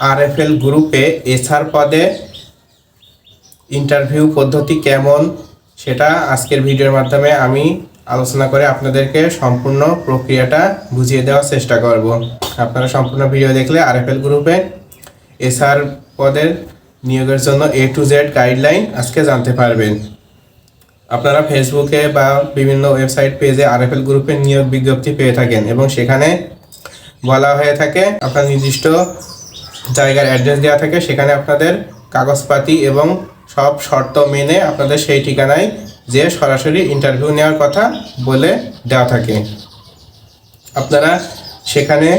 RFL গ্রুপে SR পদে interview পদ্ধতি কেমন সেটা আজকের ভিডিওর মাধ্যমে আমি আলোচনা করে আপনাদেরকে সম্পূর্ণ প্রক্রিয়াটা বুঝিয়ে দেওয়ার চেষ্টা করব। আপনারা সম্পূর্ণ ভিডিও দেখলে আরএফএল গ্রুপে এসআর পদের নিয়োগের জন্য এ টু জেড গাইডলাইন আজকে জানতে পারবেন। আপনারা ফেসবুকে বা বিভিন্ন ওয়েবসাইট পেজে আরএফএল গ্রুপের নিয়োগ বিজ্ঞপ্তি পেয়ে থাকেন এবং সেখানে বলা হয়ে থাকে আপনার নির্দিষ্ট জায়গার অ্যাড্রেস দেওয়া থাকে, সেখানে আপনাদের কাগজপাতি এবং সব শর্ত মেনে আপনাদের সেই ঠিকানায় যে সরাসরি ইন্টারভিউ নেওয়ার কথা বলে দেওয়া থাকে। আপনারা সেখানে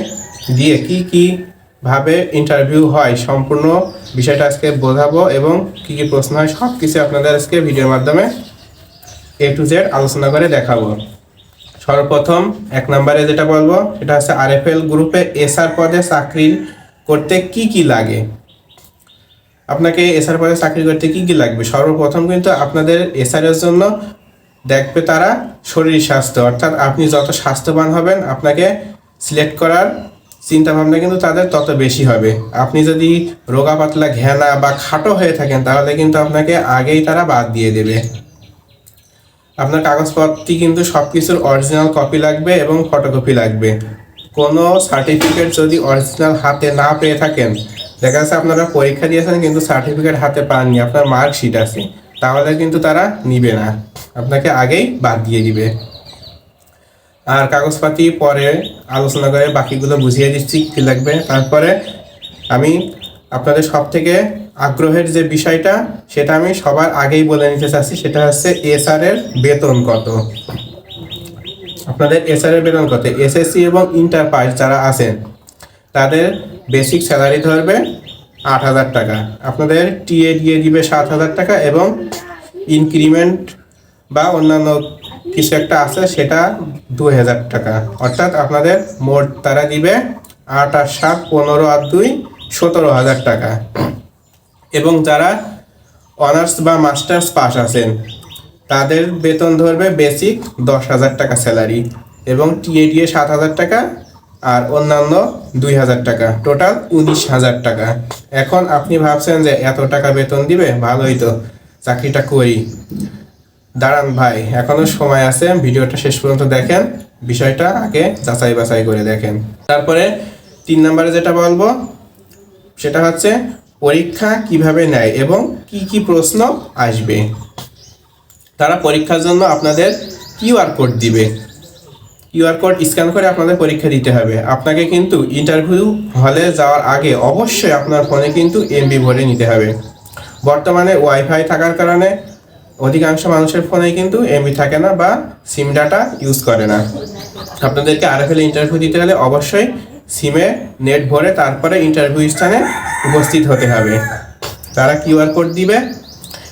গিয়ে কি কি ভাবে ইন্টারভিউ হয় সম্পূর্ণ বিষয়টা আজকে বোঝাবো এবং কি কি প্রশ্ন হয় সব কিছু আপনাদের আজকে ভিডিওর মাধ্যমে এ টু জেড আলোচনা করে দেখাবো। সর্বপ্রথম এক নম্বরে যেটা বলব, সেটা হচ্ছে আরএফএল গ্রুপে এসআর পদে চাকরি করতে কি কি লাগে? আপনাকে এসআর পদে চাকরি করতে কি কি লাগবে? সর্বপ্রথম কিন্তু আপনাদের এসআর এর জন্য দেখবে তারা শরীর স্বাস্থ্য। অর্থাৎ আপনি যত স্বাস্থ্যবান হবেন, আপনাকে সিলেক্ট করার চিন্তা ভাবনা কিন্তু তাদের তত বেশি হবে। আপনি যদি রোগা পাতলা ঘেনা বা খাটো হয়ে থাকেন, তাহলে কিন্তু আপনাকে আগেই তারা বাদ দিয়ে দেবে। আপনার কাগজপত্রটি কিন্তু সব কিছুর অরিজিনাল কপি লাগবে এবং ফটোকপি লাগবে। কোনো সার্টিফিকেট যদি অরিজিনাল হাতে না পেয়ে থাকেন, দেখা যাচ্ছে আপনারা পরীক্ষা দিয়েছেন কিন্তু সার্টিফিকেট হাতে পাননি, আপনার মার্কশিট আছে, তাহলে কিন্তু তারা নিবে না, আপনাকে আগেই বাদ দিয়ে দিবে। আর কাগজপাতি পরে আলোচনা করে বাকিগুলো বুঝিয়ে দিচ্ছি, কী লাগবে। তারপরে আমি আপনাদের সব থেকে আগ্রহের যে বিষয়টা, সেটা আমি সবার আগেই বলে নিতে চাচ্ছি, সেটা হচ্ছে এসআর এর বেতন কত। আপনাদের এসআর এর বেতন কত? এসএসসি এবং ইন্টার পাস যারা আছেন, তাদের বেসিক স্যালারি ধরবে আট হাজার টাকা। আপনাদের টিএ দিয়ে দিবে সাত হাজার টাকা এবং ইনক্রিমেন্ট বা অন্যান্য কিছু একটা আছে, সেটা দু হাজার টাকা। অর্থাৎ আপনাদের মোট তারা দিবে আট আর সাত, পনেরো আর দুই, সতেরো হাজার টাকা। এবং যারা অনার্স বা মাস্টার্স পাস আছেন তাদের বেতন ধরবে বেসিক দশ হাজার টাকা স্যালারি এবং টিএডিএ সাত হাজার টাকা আর অন্যান্য দুই হাজার টাকা। টোটাল উনিশ হাজার টাকা। এখন আপনি ভাবছেন যে এত টাকা বেতন দিবে? ভালোই তো। চাকরিটা করি। দাঁড়ান ভাই, এখনও সময় আছে, ভিডিওটা শেষ পর্যন্ত দেখেন। বিষয়টা আগে যাচাই বাছাই করে দেখেন। তারপরে তিন নম্বরে যেটা বলব, সেটা হচ্ছে পরীক্ষা কীভাবে নেয় এবং কি কি প্রশ্ন আসবে। তারা পরীক্ষার জন্য আপনাদের কিউআর কোড দিবে। কিউআর কোড স্ক্যান করে আপনাদের পরীক্ষা দিতে হবে। আপনাকে কিন্তু ইন্টারভিউ হলে যাওয়ার আগে অবশ্যই আপনার ফোনে কিন্তু এমবি ভরে নিতে হবে। বর্তমানে ওয়াইফাই থাকার কারণে অধিকাংশ মানুষের ফোনে কিন্তু এমবি থাকে না বা সিম ডাটা ইউজ করে না। আপনাদেরকে আরএফএল ইন্টারভিউ দিতে হলে অবশ্যই সিমে নেট ভরে তারপরে ইন্টারভিউ স্থানে উপস্থিত হতে হবে। তারা কিউআর কোড দিবে।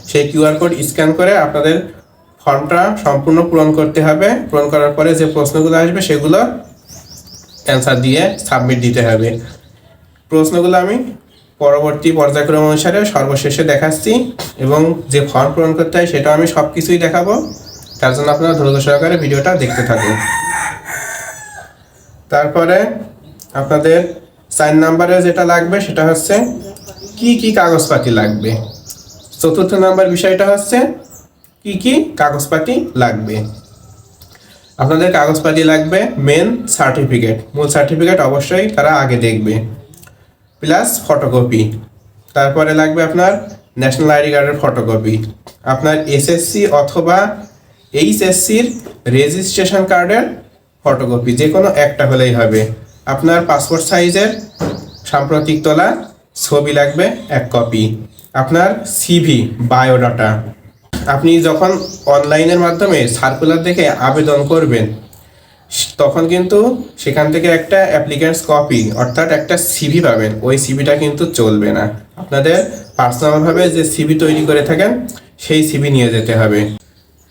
সেই কিউআর কোড স্ক্যান করে আপনাদের ফর্মটা সম্পূর্ণ পূরণ করতে হবে। পূরণ করার পরে যে প্রশ্নগুলো আসবে, সেগুলো অ্যান্সার দিয়ে সাবমিট দিতে হবে। প্রশ্নগুলো আমি পরবর্তী পর্যায়ক্রম অনুসারে সর্বশেষে দেখাচ্ছি এবং যে ফর্ম পূরণ করতে হয়, সেটাও আমি সব কিছুই দেখাবো। তার জন্য আপনারা ধৈর্য সহকারে ভিডিওটা দেখতে থাকুন। তারপরে আপনাদের চার নাম্বারে যেটা লাগবে, সেটা হচ্ছে কি কি কাগজপাতি লাগবে? চতুর্থ নাম্বার বিষয়টা হচ্ছে কি কি কাগজপাতি লাগবে? আপনাদের কাগজপাতি লাগবে মেন সার্টিফিকেট মূল সার্টিফিকেট অবশ্যই তারা আগে দেখবে। প্লাস ফটোকপি তারপরে লাগবে আপনার ন্যাশনাল আইডি কার্ডের ফটোকপি আপনার এসএসসি অথবা এইচএসসির রেজিস্ট্রেশন কার্ডের ফটোকপি যে কোনো একটা হলেই হবে। আপনার পাসপোর্ট সাইজের সাম্প্রতিক তোলা ছবি লাগবে এক কপি আপনার সিভি বায়োডাটা আপনি যখন অনলাইনের মাধ্যমে সার্কুলার দেখে আবেদন করবেন, তখন কিন্তু সেখান থেকে একটা অ্যাপ্লিকেন্টস কপি অর্থাৎ একটা সিভি পাবেন। ওই সিভিটা কিন্তু চলবে না। আপনাদের পার্সোনালভাবে যে সিভি তৈরি করে থাকেন, সেই সিভি নিয়ে যেতে হবে।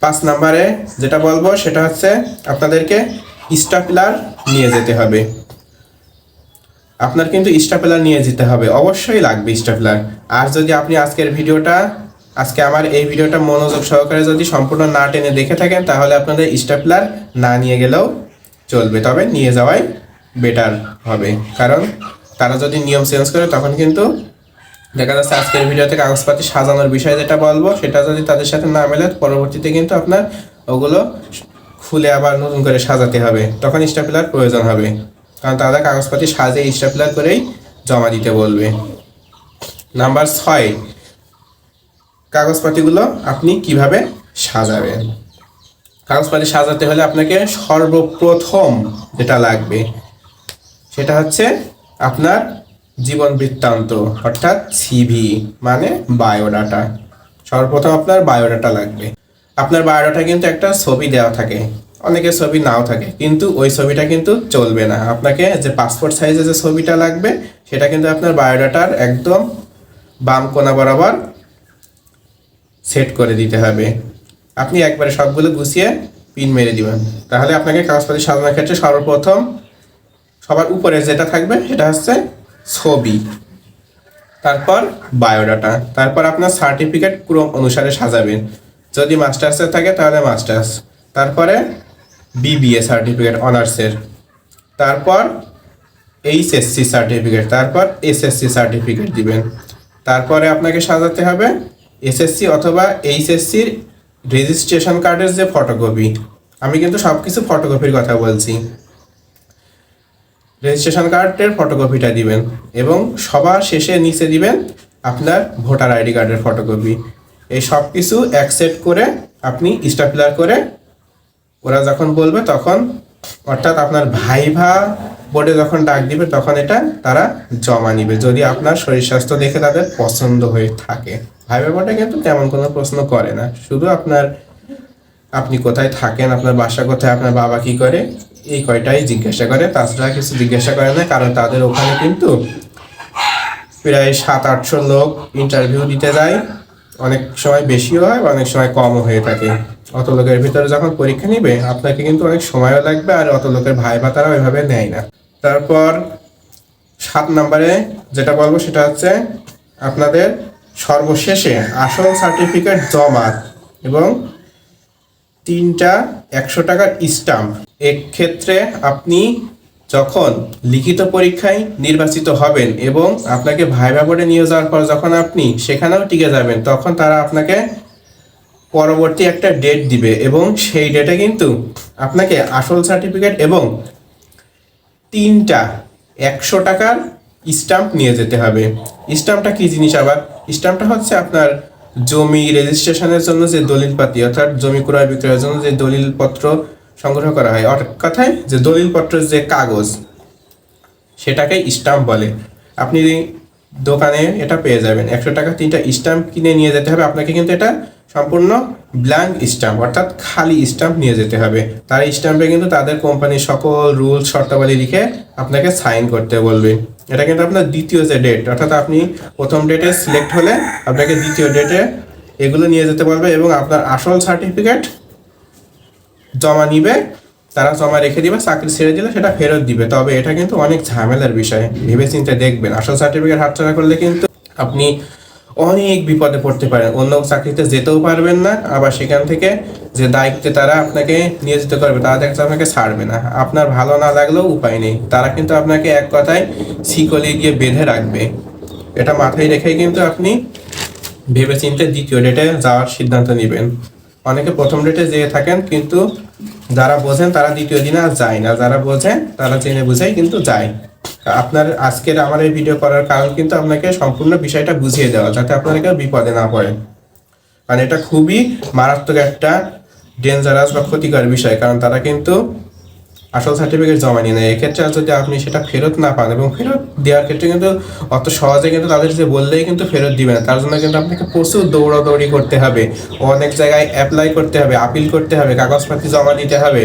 পাঁচ নাম্বারে যেটা বলব, সেটা হচ্ছে আপনাদেরকে স্টাপলার নিয়ে যেতে হবে। আপনার কিন্তু স্টাপলার নিয়ে যেতে হবে। অবশ্যই লাগবে স্টাপলার আর যদি আপনি আজকের ভিডিওটা আজকে আমার এই ভিডিওটা মনোযোগ সহকারে যদি সম্পূর্ণ না টেনে দেখে থাকেন, তাহলে আপনাদের স্টাপলার না নিয়ে গেলেও চলবে। তবে নিয়ে যাওয়াই বেটার হবে। কারণ তারা যদি নিয়ম চেঞ্জ করে, তখন কিন্তু দেখা যাচ্ছে আজকের ভিডিওতে কাগজপাতি সাজানোর বিষয়ে যেটা বলব, সেটা যদি তাদের সাথে না মেলে, পরবর্তীতে কিন্তু আপনার ওগুলো খুলে আবার নতুন করে সাজাতে হবে। তখন স্টাপলার প্রয়োজন হবে। কারণ তারা কাগজপাতি সাজে স্টাপলার করেই জমা দিতে বলবে। নাম্বার ছয় কাগজপাতিগুলো আপনি কীভাবে সাজাবেন? কাগজপাতি সাজাতে হলে আপনাকে সর্বপ্রথম যেটা লাগবে, সেটা হচ্ছে আপনার জীবন বৃত্তান্ত, অর্থাৎ সিভি মানে বায়োডাটা। সর্বপ্রথম আপনার বায়োডাটা লাগবে। আপনার বায়োডাটা কিন্তু একটা ছবি দেওয়া থাকে, অনেকের ছবি নাও থাকে, কিন্তু ওই ছবিটা কিন্তু চলবে না। আপনাকে যে পাসপোর্ট সাইজে যে ছবিটা লাগবে, সেটা কিন্তু আপনার বায়োডাটার একদম বাম কোনা বরাবর সেট করে দিতে হবে। আপনি একবারে সবগুলো গুছিয়ে পিন মেরে দিবেন। তাহলে আপনাকে কাগজপাতি সাজানোর ক্ষেত্রে সর্বপ্রথম সবার উপরে যেটা থাকবে সেটা হচ্ছে ছবি, তারপর বায়োডাটা, তারপর আপনার সার্টিফিকেট ক্রম অনুসারে সাজাবেন যদি মাস্টার্সের থাকে তাহলে মাস্টার্স, তারপরে বিবিএ সার্টিফিকেট, অনার্সের, তারপর এইচএসসি সার্টিফিকেট, তারপর এসএসসি সার্টিফিকেট দিবেন। তারপরে আপনাকে সাজাতে হবে এসএসসি অথবা এইচএসসির রেজিস্ট্রেশন কার্ডের যে ফটোকপি আমি কিন্তু সব কিছু ফটোকপির কথা বলছি। রেজিস্ট্রেশন কার্ডের ফটোকপিটা দিবেন এবং সবার শেষে নিচে দিবেন আপনার ভোটার আইডি কার্ডের ফটোকপি এই সব কিছু অ্যাকসেপ্ট করে আপনি স্টাপলার করে ওরা যখন বলবে তখন, অর্থাৎ আপনার ভাইভা বোর্ডে যখন ডাক দিবে তখন এটা তারা জমা নিবে। যদি আপনার শরীর স্বাস্থ্য দেখে তাদের পছন্দ হয়ে থাকে। ভাইভা বোর্ডে কিন্তু তেমন কোনো প্রশ্ন করে না। শুধু আপনার, আপনি কোথায় থাকেন, আপনার বাসা কোথায়, আপনার বাবা কি করে, এই কয়টাই জিজ্ঞাসা করে। তাছাড়া কিছু জিজ্ঞাসা করে না, কারণ তাদের ওখানে কিন্তু প্রায় সাত আটশো লোক ইন্টারভিউ দিতে যায়। অনেক সময় বেশিও হয় বা অনেক সময় কমও হয়ে থাকে। অত লোকের ভিতরে যখন পরীক্ষা নিবে, আপনাকে কিন্তু অনেক সময়ও লাগবে আর অত লোকের ভাই বা তারা ওইভাবে নেয় না। তারপর সাত নম্বরে যেটা বলব সেটা হচ্ছে, আপনাদের সর্বশেষে আসল সার্টিফিকেট জমা এবং তিনটা একশো টাকার স্টাম্প। এক্ষেত্রে আপনি যখন লিখিত পরীক্ষায় নির্বাচিত হবেন এবং আপনাকে ভাইবা বোর্ডে নিয়ে যাওয়ার পর যখন আপনি সেখানেও টিকে যাবেন, তখন তারা আপনাকে পরবর্তী একটা ডেট দিবে এবং সেই ডেটে কিন্তু আপনাকে আসল সার্টিফিকেট এবং তিনটা একশো টাকার স্টাম্প নিয়ে যেতে হবে। স্টাম্পটা কি জিনিস আবার? স্টাম্পটা হচ্ছে আপনার জমি রেজিস্ট্রেশনের জন্য যে দলিলপাতি অর্থাৎ জমি ক্রয় বিক্রয়ের জন্য যে দলিলপত্র সংগ্রহ করা হয়। অর্থাৎ কথায় যে দলিলপত্রের যে কাগজ, সেটাকে স্টাম্প বলে। আপনি দোকানে এটা পেয়ে যাবেন, একশো টাকা তিনটা স্টাম্প কিনে নিয়ে যেতে হবে, আপনাকে কিন্তু এটা সম্পূর্ণ ব্ল্যাঙ্ক স্টাম্প, অর্থাৎ খালি স্টাম্প নিয়ে যেতে হবে। তার স্টাম্পে কিন্তু তাদের কোম্পানির সকল রুল শর্তাবলী লিখে আপনাকে সাইন করতে বলবে। এটা কিন্তু আপনার দ্বিতীয় যে ডেট অর্থাৎ আপনি প্রথম ডেটে সিলেক্ট হলে আপনাকে দ্বিতীয় ডেটে এগুলো নিয়ে যেতে পারবে এবং আপনার আসল সার্টিফিকেট জমা নিবে, তারা জমা রেখে দিবে, চাকরি ছেড়ে দিলে সেটা ফেরত দিবে। তবে এটা কিন্তু অনেক ঝামেলার বিষয় ভেবে চিন্তে দেখবেন। আসল সার্টিফিকেট হাতছাড়া করলে কিন্তু আপনি অনেক বিপদে পড়তে পারেন অন্য চাকরিতে যেতেও পারবেন না, আবার সেখান থেকে যে দায়িত্বে তারা আপনাকে নিয়ে যেতে পারবে তারা দেখতে আপনাকে ছাড়বে না। আপনার ভালো না লাগলেও উপায় নেই। তারা কিন্তু আপনাকে এক কথায় শিকলে গিয়ে বেঁধে রাখবে। এটা মাথায় রেখেই কিন্তু আপনি ভেবে চিন্তে দ্বিতীয় ডেটে যাওয়ার সিদ্ধান্ত নেবেন। অনেকে প্রথম ডেটে যেয়ে থাকেন, কিন্তু যারা বোঝেন তারা দ্বিতীয় দিন আর যায় না। যারা বোঝেন তারা জেনে বুঝেই কিন্তু যায়। আপনার আজকের আমার এই ভিডিও করার কারণ কিন্তু আপনাকে সম্পূর্ণ বিষয়টা বুঝিয়ে দেওয়া, যাতে আপনারা কেউ বিপদে না পড়ে কারণ এটা খুবই মারাত্মক একটা ডেঞ্জারাস বা ক্ষতিকর বিষয়, কারণ তারা কিন্তু আসল সার্টিফিকেট জমা নিয়ে নেয়। এক্ষেত্রে যদি আপনি সেটা ফেরত না পান এবং ফেরত দেওয়ার ক্ষেত্রে কিন্তু অত সহজে কিন্তু তাদের যে বললেই কিন্তু ফেরত দিবে না। তার জন্য কিন্তু আপনাকে প্রচুর দৌড়াদৌড়ি করতে হবে। অনেক জায়গায় অ্যাপ্লাই করতে হবে আপিল করতে হবে কাগজপাতি জমা দিতে হবে।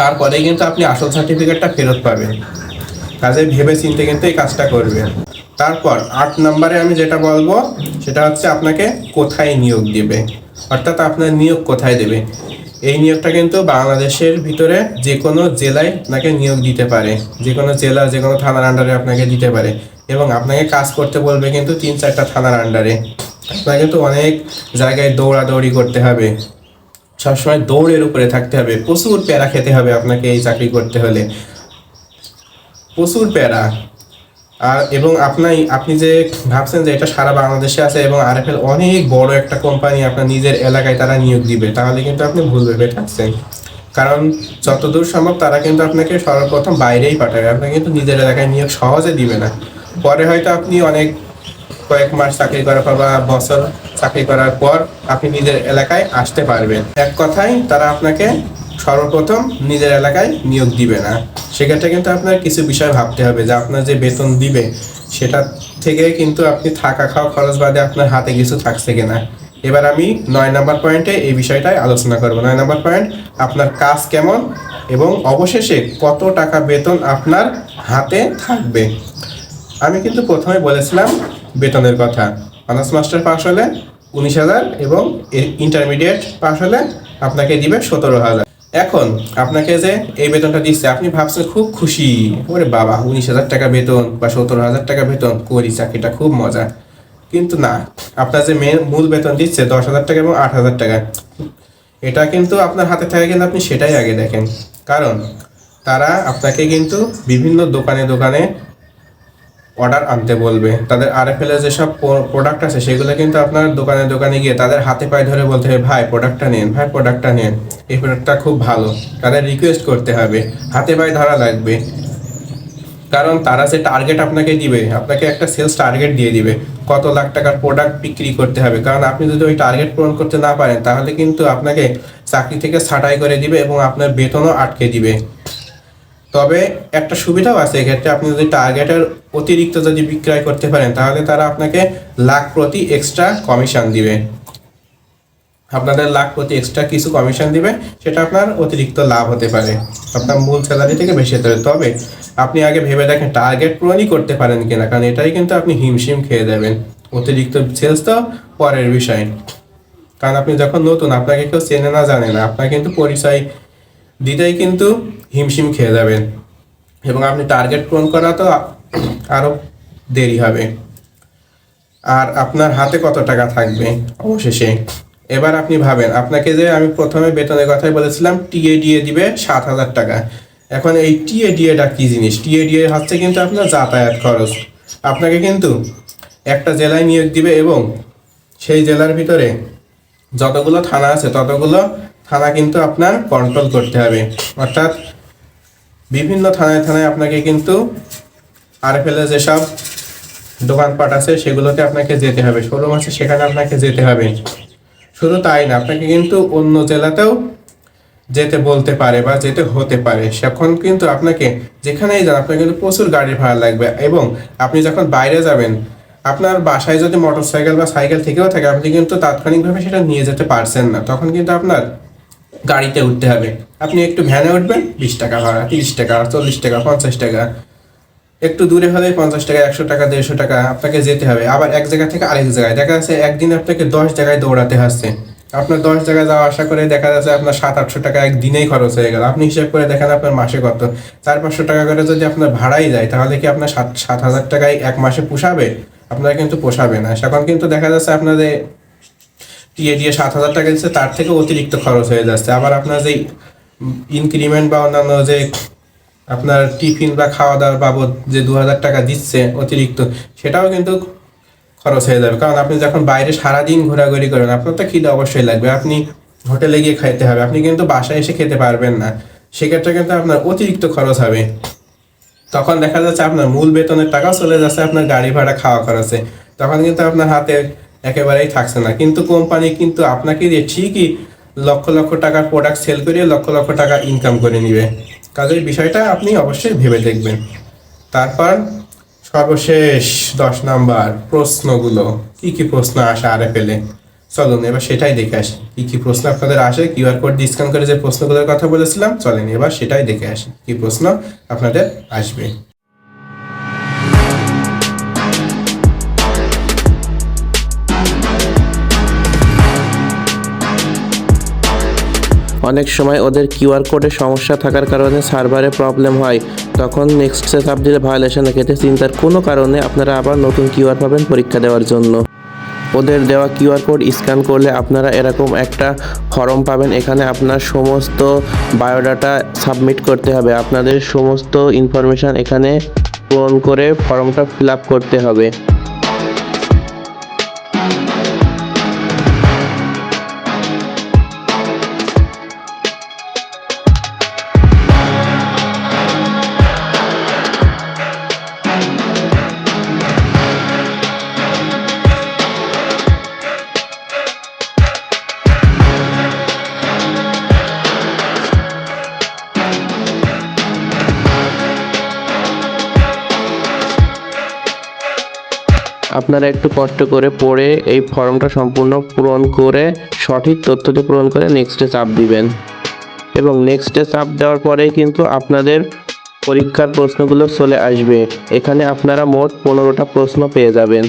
তারপরে কিন্তু আপনি আসল সার্টিফিকেটটা ফেরত পাবেন। কাজে ভেবে চিন্তে কিন্তু এই কাজটা করবেন তারপর আট নম্বরে আমি যেটা বলব, সেটা হচ্ছে আপনাকে কোথায় নিয়োগ দেবে? অর্থাৎ আপনার নিয়োগ কোথায় দেবে? এই নিয়োগটা কিন্তু বাংলাদেশের ভিতরে যে কোনো জেলায় আপনাকে নিয়োগ দিতে পারে। যে কোনো জেলা যে কোনো থানার আন্ডারে আপনাকে দিতে পারে। এবং আপনাকে কাজ করতে বলবে কিন্তু তিন, চারটা থানার আন্ডারে আপনাকে কিন্তু অনেক জায়গায় দৌড়াদৌড়ি করতে হবে। সবসময় দৌড়ের উপরে থাকতে হবে। প্রচুর প্যারা খেতে হবে আপনাকে এই চাকরি করতে হলে। প্রচুর প্যারা। আর এবং আপনি আপনি যে ভাবছেন যে এটা সারা বাংলাদেশে আছে এবং আরএফএল অনেক বড় একটা কোম্পানি আপনার নিজের এলাকায় তারা নিয়োগ দিবে, তাহলে কিন্তু আপনি ভুল ভেবে থাকছেন। কারণ যতদূর সম্ভব তারা কিন্তু আপনাকে সর্বপ্রথম বাইরেই পাঠাবে আপনাকে কিন্তু নিজের এলাকায় নিয়োগ সহজে দিবে না। পরে হয়তো আপনি অনেক কয়েক মাস চাকরি করার পর বা বছর চাকরি করার পর আপনি নিজের এলাকায় আসতে পারবেন। এক কথায় তারা আপনাকে সর্বপ্রথম নিজের এলাকায় নিয়োগ দিবে না। সেক্ষেত্রে কিন্তু আপনার কিছু বিষয় ভাবতে হবে যে আপনার যে বেতন দিবে, সেটা থেকে কিন্তু আপনি থাকা খাওয়া খরচ বাদে আপনার হাতে কিছু থাকছে কিনা। এবার আমি নয় নাম্বার পয়েন্টে এই বিষয়টাই আলোচনা করব। নয় নাম্বার পয়েন্ট আপনার কাজ কেমন এবং অবশেষে কত টাকা বেতন আপনার হাতে থাকবে? আমি কিন্তু প্রথমে বলেছিলাম বেতনের কথা। অনার্স মাস্টার পাশ হলে উনিশ হাজার এবং ইন্টারমিডিয়েট পাস হলে আপনাকে দিবে সতেরো হাজার। এখন আপনাকে যে এই বেতনটা দিচ্ছে, আপনি ভাবছেন খুব খুশি। ওরে বাবা, উনিশ হাজার টাকা বেতন বা সতেরো হাজার টাকা বেতন, করি, চাকরিটা খুব মজা। কিন্তু না, আপনার যে মেন মূল বেতন দিচ্ছে, দশ হাজার টাকা এবং আট হাজার টাকা, এটা কিন্তু আপনার হাতে থাকে কিন্তু আপনি সেটাই আগে দেখেন। কারণ তারা আপনাকে কিন্তু বিভিন্ন দোকানে দোকানে অর্ডার আনতে বলবে। তাদের আরএফএল এর যেসব প্রোডাক্ট আছে, সেগুলো কিন্তু আপনার দোকানে দোকানে গিয়ে তাদের হাতে পায়ে ধরে বলতে হবে, ভাই প্রোডাক্টটা নেন, ভাই প্রোডাক্টটা নেন। এই প্রোডাক্টটা খুব ভালো। তাদের রিকোয়েস্ট করতে হবে, হাতে পায়ে ধরা লাগবে। কারণ তারা যে টার্গেট আপনাকে দিবে, আপনাকে একটা সেলস টার্গেট দিয়ে দিবে, কত লাখ টাকার প্রোডাক্ট বিক্রি করতে হবে। কারণ আপনি যদি ওই টার্গেট পূরণ করতে না পারেন, তাহলে কিন্তু আপনাকে চাকরি থেকে ছাঁটাই করে দিবে এবং আপনার বেতনও আটকে দিবে। তবে একটা সুবিধাও আছে, এক্ষেত্রে আপনি যদি টার্গেটের অতিরিক্ত যদি বিক্রয় করতে পারেন, তাহলে তারা আপনাকে লাখ প্রতি এক্সট্রা কমিশন দিবে। আপনাদের লাখ প্রতি এক্সট্রা কিছু কমিশন দিবে, সেটা আপনার অতিরিক্ত লাভ হতে পারে। আপনার মূল স্যালারি থেকে বেশি হতে পারে। তবে আপনি আগে ভেবে দেখেন টার্গেট পূরণই করতে পারেন কিনা, কারণ এটাই কিন্তু আপনি হিমশিম খেয়ে যাবেন অতিরিক্ত সেলস তো পরের বিষয়। কারণ আপনি যখন নতুন, আপনাকে কেউ চেনে না, জানে না। আপনার কিন্তু পরিচয় দিতেই কিন্তু হিমশিম খেয়ে যাবেন। এবং আপনি টার্গেট পূরণ করা তো আরও দেরি হবে। আর আপনার হাতে কত টাকা থাকবে? অবশেষে। এবার আপনি ভাবেন, আপনাকে যে আমি প্রথমে বেতনের কথাই বলেছিলাম, টিএ ডিএ দিবে সাত হাজার টাকা। এখন এই টিএ ডিএটা কি জিনিস? টিএ ডিএ হচ্ছে কিন্তু আপনার যাতায়াত খরচ। আপনাকে কিন্তু একটা জেলায় নিয়োগ দিবে এবং সেই জেলার ভিতরে যতগুলো থানা আছে, ততগুলো থানা কিন্তু আপনার কন্ট্রোল করতে হবে। অর্থাৎ বিভিন্ন থানায় থানায় আপনাকে কিন্তু আরএফএল এর যেসব দোকানপাট আছে, সেগুলোতে আপনাকে যেতে হবে। ষোলো মাসে সেখানে আপনাকে যেতে হবে। শুধু তাই না, আপনাকে কিন্তু অন্য জেলাতেও যেতে বলতে পারে বা যেতে হতে পারে। সেখন কিন্তু আপনাকে যেখানেই যান, আপনার কিন্তু প্রচুর গাড়ি ভাড়া লাগবে এবং আপনি যখন বাইরে যাবেন, আপনার বাসায় যদি মোটর সাইকেল বা সাইকেল থেকেও থাকে, আপনি কিন্তু তাৎক্ষণিকভাবে সেটা নিয়ে যেতে পারছেন না। তখন কিন্তু আপনার গাড়িতে উঠতে হবে। আপনি একটু ভ্যানে উঠবেন, বিশ টাকা ভাড়া, তিরিশ টাকা, চল্লিশ টাকা, পঞ্চাশ টাকা। একটু দূরে হলে পঞ্চাশ টাকা, একশো টাকা, দেড়শো টাকা আপনাকে যেতে হবে। আবার এক জায়গা থেকে আরেক জায়গায়। দেখা যাচ্ছে একদিন আপনাকে দশ জায়গায় দৌড়াতে হচ্ছে। আপনার দশ জায়গায় যাওয়া আশা করে দেখা যাচ্ছে আপনার সাত, আটশো টাকা একদিনেই খরচ হয়ে গেল। আপনি হিসাব করে দেখেন আপনার মাসে কত। চার, পাঁচশো টাকা করে যদি আপনার ভাড়াই যায়, তাহলে কি আপনার সাত সাত হাজার টাকায় এক মাসে পোষাবে? আপনার কিন্তু পোষাবে না। সেখন কিন্তু দেখা যাচ্ছে আপনাদের টিএ দিয়ে সাত হাজার টাকা দিচ্ছে, তার থেকে অতিরিক্ত খরচ হয়ে যাচ্ছে। আবার আপনার যে ইনক্রিমেন্ট বা অন্যান্য যে আপনার টিফিন বা খাওয়া দাওয়ার বাবদ যে দু হাজার টাকা দিচ্ছে অতিরিক্ত, সেটাও কিন্তু খরচ হয়ে যাবে। কারণ আপনি যখন বাইরে সারাদিন ঘোরাঘুরি করেন, আপনার তো খিদে অবশ্যই লাগবে। আপনি হোটেলে গিয়ে খাইতে হবে, আপনি কিন্তু বাসায় এসে খেতে পারবেন না। সেক্ষেত্রে কিন্তু আপনার অতিরিক্ত খরচ হবে। তখন দেখা যাচ্ছে আপনার মূল বেতনের টাকাও চলে যাচ্ছে, আপনার গাড়ি ভাড়া, খাওয়া খরচে। তখন কিন্তু আপনার হাতে একেবারেই থাকছে না। কিন্তু কোম্পানি কিন্তু আপনাকে দিয়ে ঠিকই লক্ষ লক্ষ টাকার প্রোডাক্ট সেল করে লক্ষ লক্ষ টাকা ইনকাম করে নিবে। কাজের বিষয়টা আপনি অবশ্যই ভেবে দেখবেন। তারপর সর্বশেষ দশ নাম্বার প্রশ্নগুলো। কি কি প্রশ্ন আসে আরে পেলে চলুন, এবার সেটাই দেখে আসি। কি কি প্রশ্ন আপনাদের আসে? কিউআর কোড ডিসকাউন্ট করে যে প্রশ্নগুলোর কথা বলেছিলাম, চলেন এবার সেটাই দেখে আসি। কি প্রশ্ন আপনাদের আসবে? অনেক সময় ওদের কিউআর কোডে সমস্যা থাকার কারণে সার্ভারে প্রবলেম হয়। তখন নেক্সট সেট আপ দিলে ভায়োলেশনের ক্ষেত্রে চিন্তার কোনো কারণে আপনারা আবার নতুন কিউআর পাবেন পরীক্ষা দেওয়ার জন্য। ওদের দেওয়া কিউআর কোড স্ক্যান করলে আপনারা এরকম একটা ফর্ম পাবেন। এখানে আপনার সমস্ত বায়োডাটা সাবমিট করতে হবে। আপনাদের সমস্ত ইনফরমেশান এখানে পূরণ করে ফর্মটা ফিল আপ করতে হবে। আপনারা একটু কষ্ট করে পড়ে এই ফর্মটা সম্পূর্ণ পূরণ করে সঠিক তথ্যটি পূরণ করে নেক্সটে চাপ দিবেন। এবং নেক্সটে চাপ দেওয়ার পরেই কিন্তু আপনাদের পরীক্ষার প্রশ্নগুলো চলে আসবে। এখানে আপনারা মোট পনেরোটা প্রশ্ন পেয়ে যাবেন।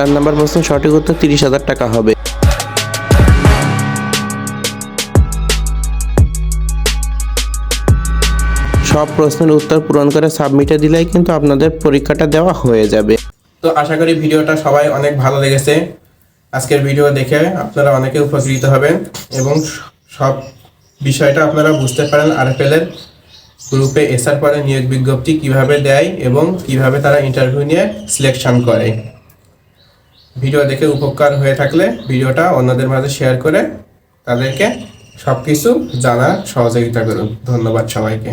চার নম্বর প্রশ্ন সঠিক উত্তর তিরিশ হাজার টাকা হবে। সব প্রশ্নের উত্তর পূরণ করে সাবমিটে দিলেই কিন্তু আপনাদের পরীক্ষাটা দেওয়া হয়ে যাবে। তো আশা করি ভিডিওটা সবাই অনেক ভালো লেগেছে। আজকের ভিডিও দেখে আপনারা অনেকে উপকৃত হবেন এবং সব বিষয়টা আপনারা বুঝতে পারেন আরএফএল এর গ্রুপে এসার পরে নিয়োগ বিজ্ঞপ্তি কীভাবে দেয় এবং কীভাবে তারা ইন্টারভিউ নিয়ে সিলেকশন করে। ভিডিও দেখে উপকার হয়ে থাকলে ভিডিওটা অন্যদের মাঝে শেয়ার করে তাদেরকে সব কিছু জানার সহযোগিতা করুন। ধন্যবাদ সবাইকে।